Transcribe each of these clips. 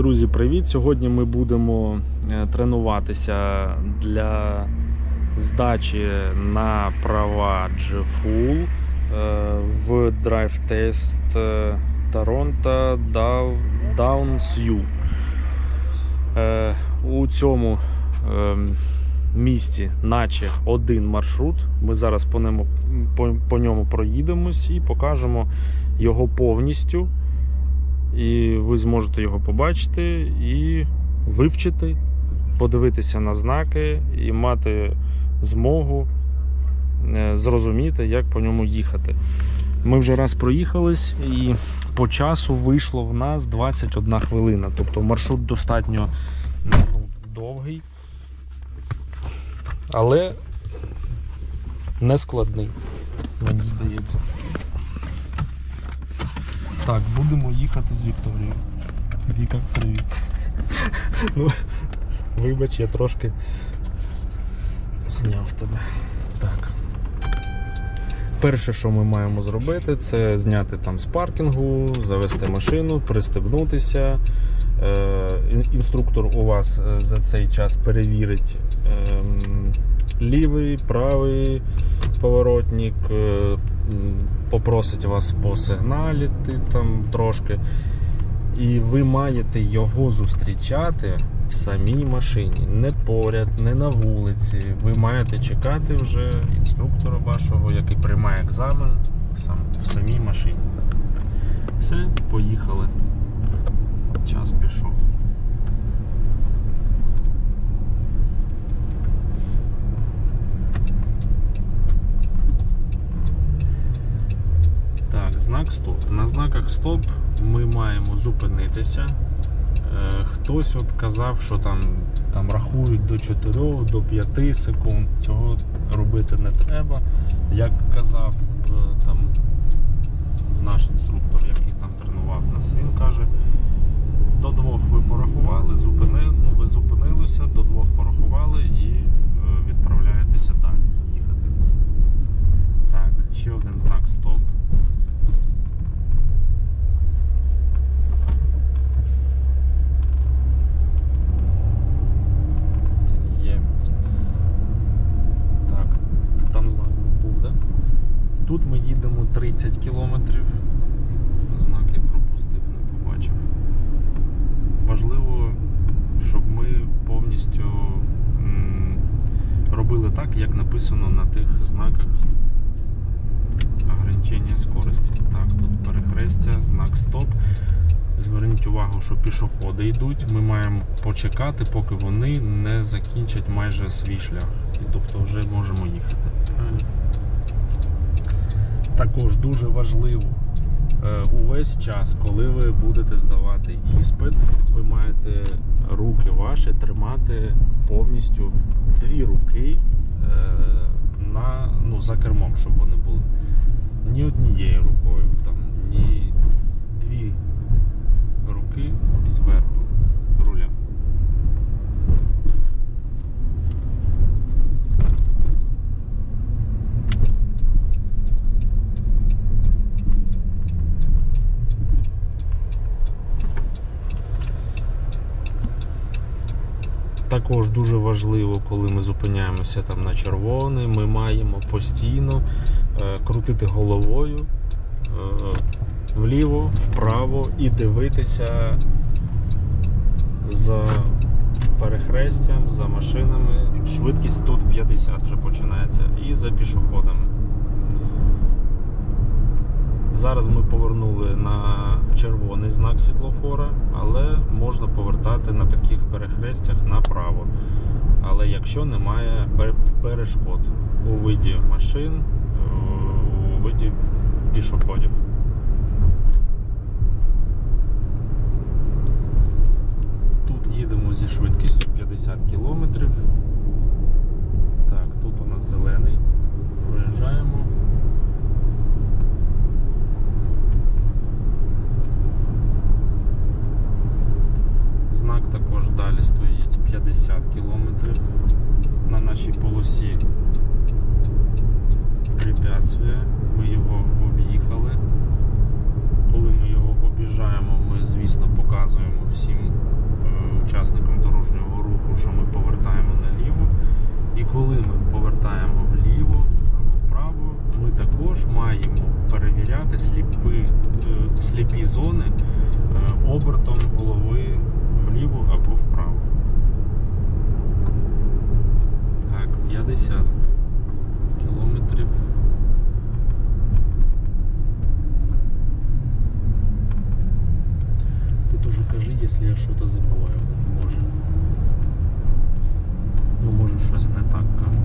Друзі, привіт! Сьогодні ми будемо е, тренуватися для здачі на права G-Full е, в драйв-тест е, Toronto Downs U. У цьому е, місті, наче один маршрут. Ми зараз по ньому, по, по ньому проїдемось і покажемо його повністю і ви зможете його побачити і вивчити, подивитися на знаки і мати змогу е, зрозуміти, як по ньому їхати. Ми вже раз проїхались, і по часу вийшло в нас 21 хвилина. Тобто маршрут достатньо ну, довгий, але не складний, мені здається. Так, будемо їхати з Вікторією. Віка, привіт. Ну, вибач, я трошки зняв тебе. Так. Перше, що ми маємо зробити, це зняти там з паркінгу, завести машину, пристебнутися. Е, інструктор у вас е, за цей час перевірить ем, лівий, правий поворотник, е, попросить вас посигналити там трошки. І ви маєте його зустрічати в самій машині, не поряд, не на вулиці. Ви маєте чекати вже інструктора вашого, який приймає екзамен в самій машині. Все, поїхали. Час пішов. Так, знак стоп. На знаках стоп ми маємо зупинитися. Е, Хтось от казав, що там, там рахують до 4, до 5 секунд. Цього робити не треба. Як казав е, там наш інструктор, який там тренував нас, він каже, до двох ви порахували, зупини, ну, ви зупинилися, до двох порахували і е, відправляєтеся далі їхати. Так, ще один знак стоп. Є. Так, там знак був, да? Тут ми їдемо 30 кілометрів. Знак я пропустив, не побачив. Важливо, щоб ми повністю робили так, як написано на тих знаках ограничення скорості. Так, тут перехрестя, знак стоп. Зверніть увагу, що пішоходи йдуть. Ми маємо почекати, поки вони не закінчать майже свій шлях. І тобто вже можемо їхати. Також дуже важливо е, увесь час, коли ви будете здавати іспит, ви маєте руки ваші тримати повністю дві руки е, на, ну, за кермом, щоб вони були. Ні однією рукою, там, ні дві руки зверху Також дуже важливо, коли ми зупиняємося там на червоний, ми маємо постійно е, крутити головою е, вліво, вправо і дивитися за перехрестям, за машинами. Швидкість тут 50 вже починається, і за пішоходами. Зараз ми повернули на червоний знак світлофора, але можна повертати на таких перехрестях направо. Але якщо немає перешкод у виді машин, у виді пішоходів. Тут їдемо зі швидкістю 50 км. Так, тут у нас зелений. Проїжджаємо. знак також далі стоїть 50 км на нашій полосі препятствия. Ми його об'їхали. Коли ми його об'їжджаємо, ми, звісно, показуємо всім е, учасникам дорожнього руху, що ми повертаємо наліво. І коли ми повертаємо вліво або вправо, ми також маємо перевіряти сліпи, е, сліпі зони е, обертом голови вліво або вправо. Так, 50 кілометрів. Ти теж кажи, якщо я щось забуваю, може. Ну, може, щось не так кажу.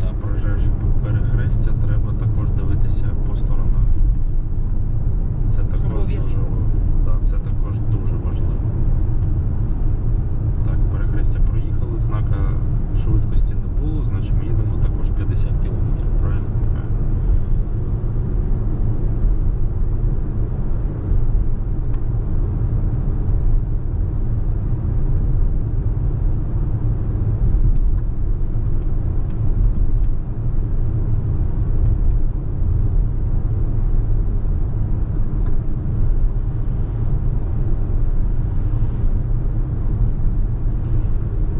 Та проїжджаючи перехрестя, треба також дивитися по сторонах. Це також дуже, да, це також дуже важливо. Так, перехрестя проїхали, знака швидкості не було, значить ми їдемо також 50 км, правильно? Правильно.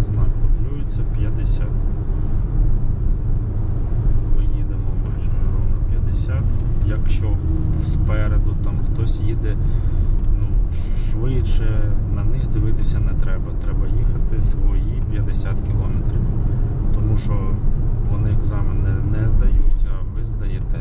Знак дублюється 50. Ми їдемо майже ровно 50. Якщо спереду там хтось їде ну, швидше, на них дивитися не треба. Треба їхати свої 50 кілометрів. Тому що вони екзамен не, не здають, а ви здаєте.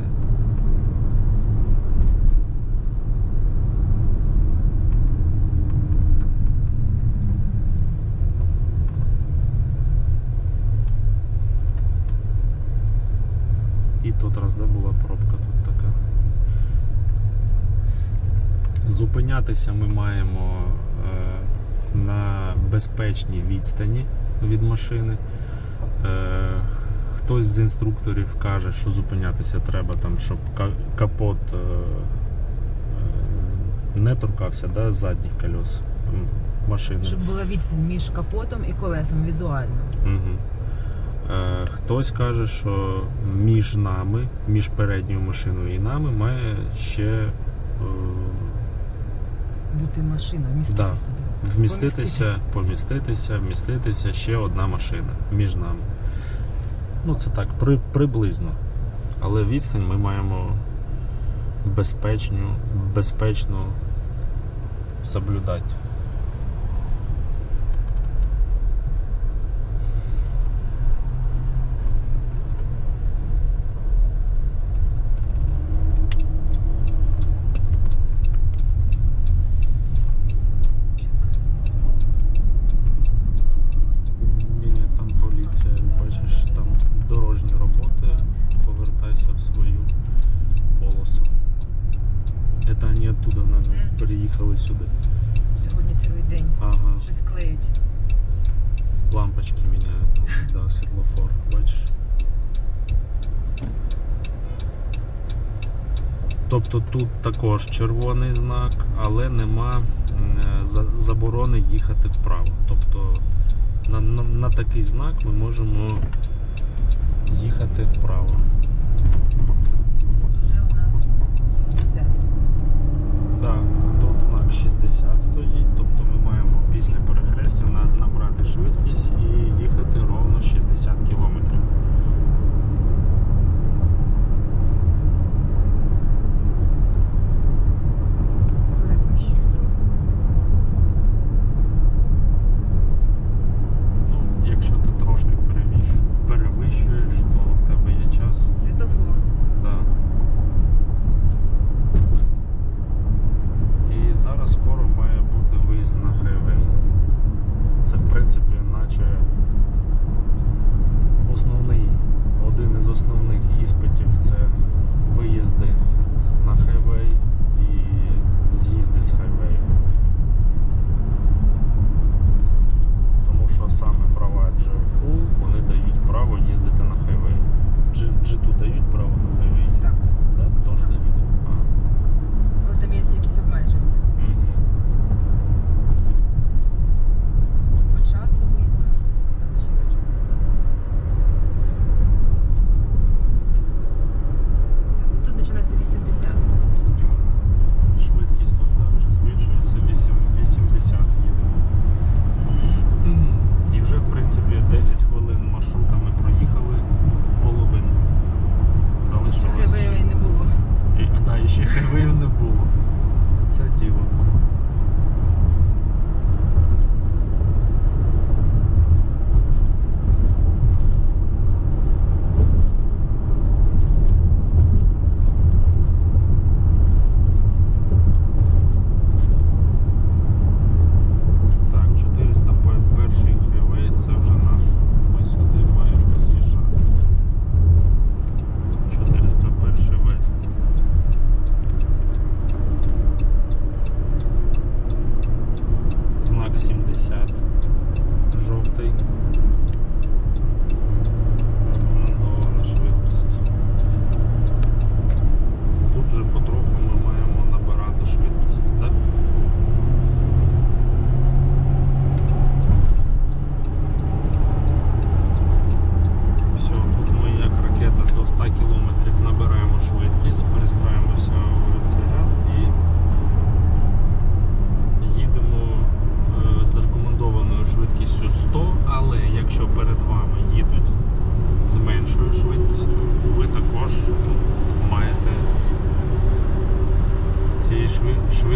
І тут раз де була пробка тут така. Зупинятися ми маємо безпечній відстані від машини. Е, хтось з інструкторів каже, що зупинятися треба, там, щоб капот е, е, не торкався да, з задніх кольос машини. Щоб була відстань між капотом і колесом візуально. Угу. Хтось каже, що між нами, між передньою машиною і нами має ще Бути машина, вміститись туди. Вміститися, поміститися, вміститися ще одна машина між нами. Ну, це так, при, приблизно. Але відстань ми маємо безпечну, безпечно соблюдати. Ні, ні, там поліція, бачиш, там дорожні роботи. Повертайся в свою полосу. Це вони оттуда наверное, Мгм. переїхали сюди. Сьогодні цілий день Ага, щось клеють. лампочки міняють, ну, да, світлофор, бачиш. Тобто тут також червоний знак, але нема заборони їхати вправо. Тобто на, на, на такий знак ми можемо їхати вправо. Тут вже у нас 60. Так, знак 60 стоїть, тобто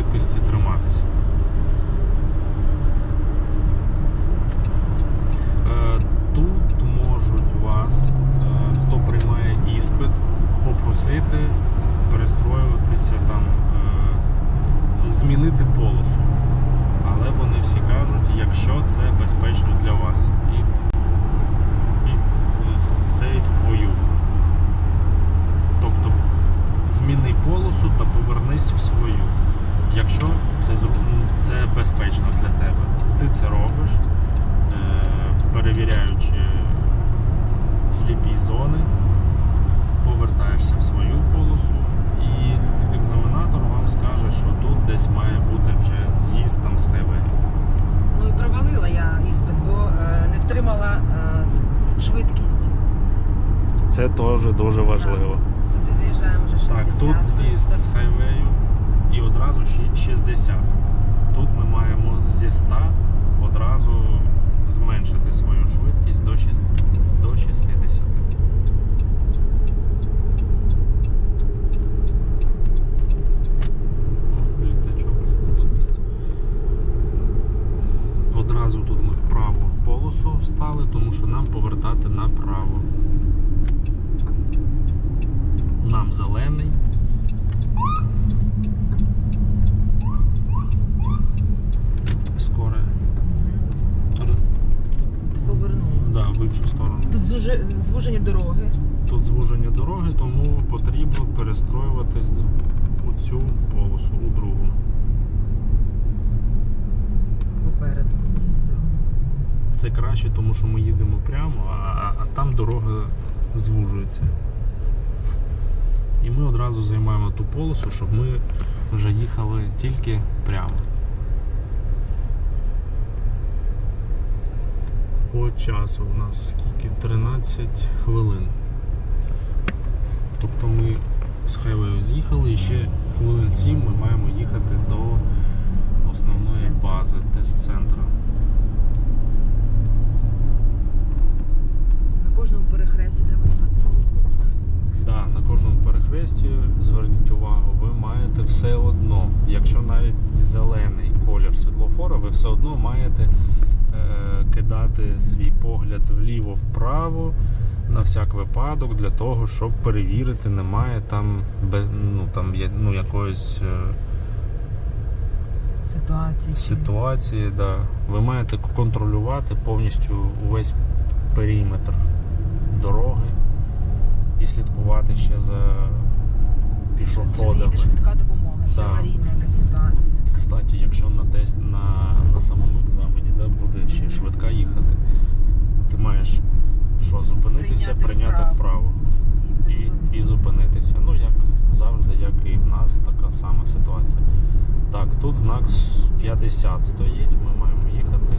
швидкості триматися. Е, Тут можуть вас, е, хто приймає іспит, попросити перестроюватися там, е, змінити полосу. Але вони всі кажуть, якщо це безпечно для вас. If safe. Тобто зміни полосу та повернись в свою. Якщо це, це безпечно для тебе. Ти це робиш е, перевіряючи сліпі зони, повертаєшся в свою полосу, і екзаменатор вам скаже, що тут десь має бути вже з'їзд там з хайвею. Ну і провалила я іспит, бо е, не втримала е, швидкість. Це теж дуже важливо. Сюди заїжджаємо вже 60. Так, тут з'їзд з хайвею і одразу 60. Тут ми маємо зі 100 одразу зменшити свою швидкість до 60. Одразу тут ми в праву полосу встали, тому що нам повертати направо. Нам зелений. Скоро. Ти повернула. Да, в іншу сторону. Тут зуже- звуження дороги. Тут звуження дороги, тому потрібно перестроюватись у цю полосу, у другу. Попереду звуження дороги. Це краще, тому що ми їдемо прямо, а, а там дорога звужується. І ми одразу займаємо ту полосу, щоб ми вже їхали тільки прямо. По часу у нас скільки? 13 хвилин. Тобто ми з хайвею з'їхали і ще хвилин 7 ми маємо їхати до основної бази тест-центру. На кожному перехресті треба головою. Да, на кожному перехресті зверніть увагу, ви маєте все одно, якщо навіть зелений колір світлофора, ви все одно маєте кидати свій погляд вліво-вправо на всяк випадок для того, щоб перевірити, немає там, ну, там є, ну, якоїсь е, Ситуації. ситуації. Да. Ви маєте контролювати повністю увесь периметр дороги і слідкувати ще за Чи не пішоходами. швидка допомога, Да. аварійна якась ситуація. Кстати, якщо на тест на, на самому да, буде ще швидка їхати, ти маєш що зупинитися, Прийняти прийняти вправо. вправо І, і, і зупинитися. Ну, як завжди, як і в нас така сама ситуація. Так, тут знак 50 стоїть, ми маємо їхати.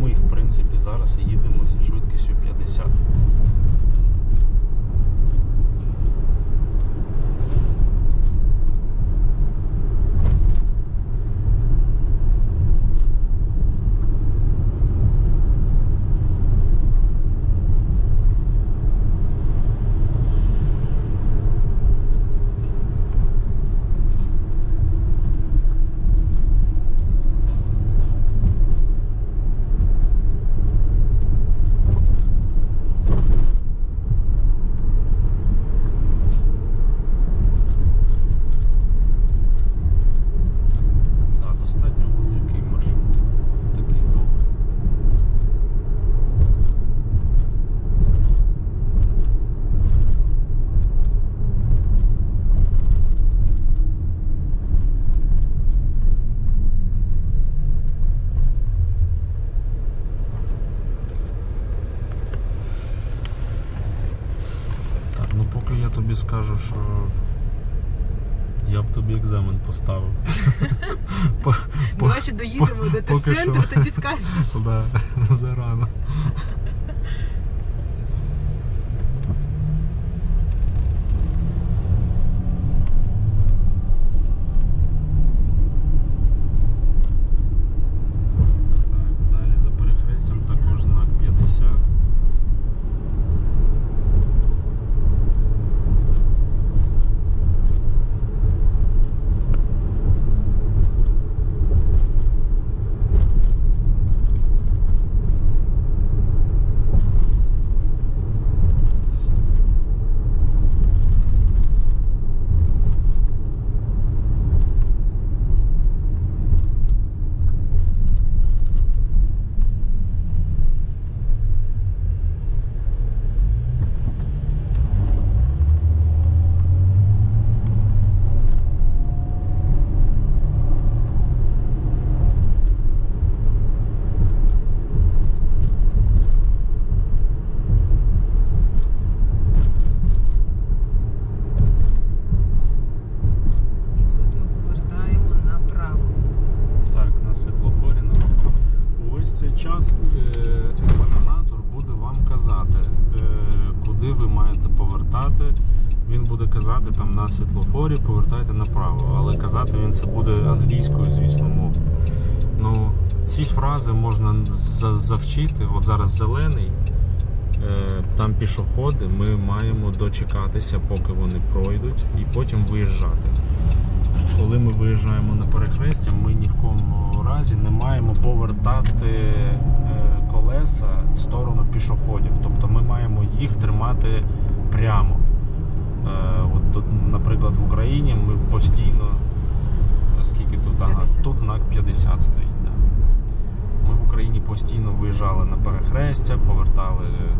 Ми, в принципі, зараз їдемо зі швидкістю 50. Скажу, що я б тобі екзамен поставив. По- по- Давай ще доїдемо до центру, тоді скажеш. Зарано. Так, далі за перехрестям також знак 50. І тут ми повертаємо направо. Так, на світлофорі на Увесь цей час е, екзаменатор буде вам казати, е, куди ви маєте повертати. Він буде казати там на світлофорі, повертайте. Але казати він це буде англійською, звісно, мовою. Ну, ці фрази можна завчити. От зараз зелений, е, там пішоходи, ми маємо дочекатися, поки вони пройдуть, і потім виїжджати коли ми виїжджаємо на перехрестя, ми ні в кому разі не маємо повертати е, колеса в сторону пішоходів. Тобто ми маємо їх тримати прямо. Тут, наприклад, в Україні ми постійно. Скільки тут? Ага, 50. тут знак 50 стоїть. Да. Ми в Україні постійно виїжджали на перехрестя, повертали е,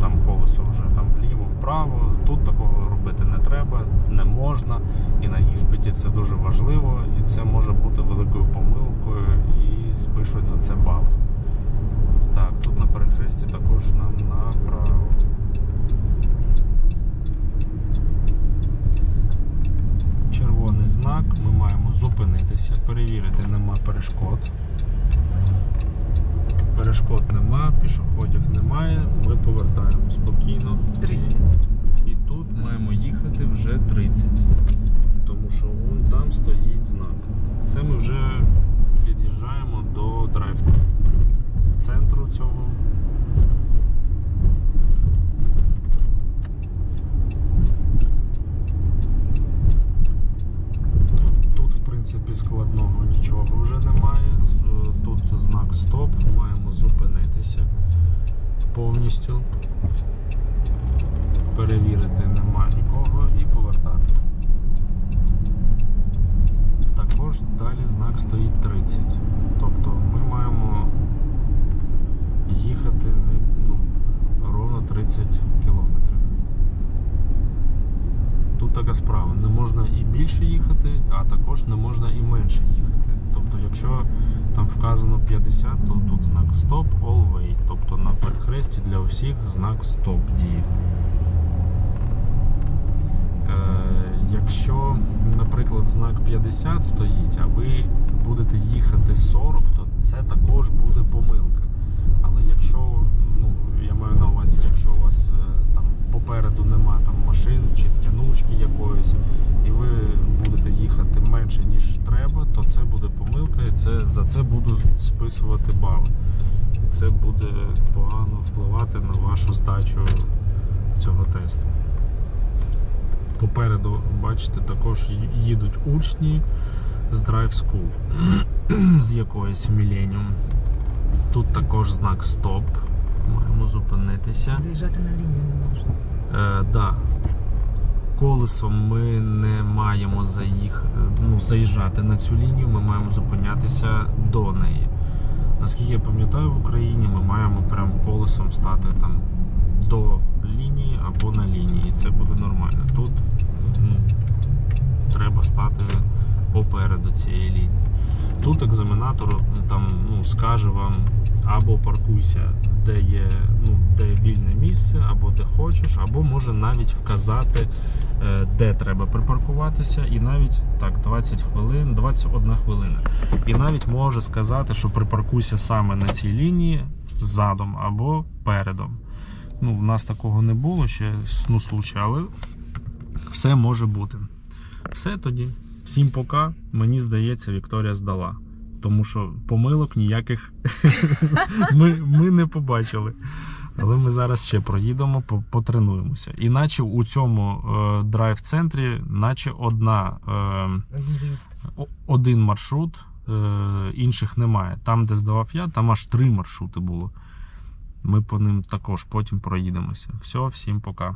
там колесо вже там вліво, вправо. Тут такого робити не треба, не можна. І на іспиті це дуже важливо, і це може бути великою помилкою, і спишуть за це бал. Так, тут на перехресті також нам направо. Червоний знак, ми маємо зупинитися, перевірити, нема перешкод. Перешкод нема, пішоходів немає, ми повертаємо спокійно. 30. І тут маємо їхати вже 30. Тому що вон там стоїть знак. Це ми вже під'їжджаємо до драйв центру цього. Тут, тут, в принципі, нічого вже немає. Тут знак стоп, маємо зупинитися повністю перевірити нема нікого і повертати. Також далі знак стоїть 30. Тобто ми маємо їхати ну, ровно 30 кілометрів. Тут така справа. Не можна і більше їхати, а також не можна і менше їхати. Якщо там вказано 50, то тут знак Stop All. Тобто на перехресті для усіх знак Stop діє. Е, якщо, наприклад, знак 50 стоїть, а ви будете їхати 40, то це також буде помилка. Але якщо, ну, я маю на увазі, якщо у вас е, там попереду нема там машин чи тянучки якоїсь, і ви будете їхати менше, ніж треба, то це буде помилка, і це, за це будуть списувати бали. І це буде погано впливати на вашу здачу цього тесту. Попереду, бачите, також їдуть учні з Drive School з якоїсь Millennium. Тут також знак стоп. Маємо зупинитися. Заїжджати на лінію не можна. Е, да. Колесом ми не маємо заїх... ну, заїжджати на цю лінію, ми маємо зупинятися до неї. Наскільки я пам'ятаю, в Україні ми маємо прям колесом стати там до лінії або на лінії. І це буде нормально. Тут ну, треба стати попереду цієї лінії. Тут екзаменатор там ну, скаже вам або паркуйся, де є ну, де вільне місце, або де хочеш, або може навіть вказати, е, де треба припаркуватися, і навіть так, 20 хвилин, 21 хвилина. І навіть може сказати, що припаркуйся саме на цій лінії задом або передом. Ну, в нас такого не було ще ну, случаю, але все може бути. Все тоді. Всім пока. Мені здається, Вікторія здала. Тому що помилок ніяких ми, ми не побачили. Але ми зараз ще проїдемо, по- потренуємося. Іначе у цьому е, драйв-центрі, наче одна, е, один маршрут, е, інших немає. Там, де здавав я, там аж три маршрути було. Ми по ним також потім проїдемося. Все, всім пока.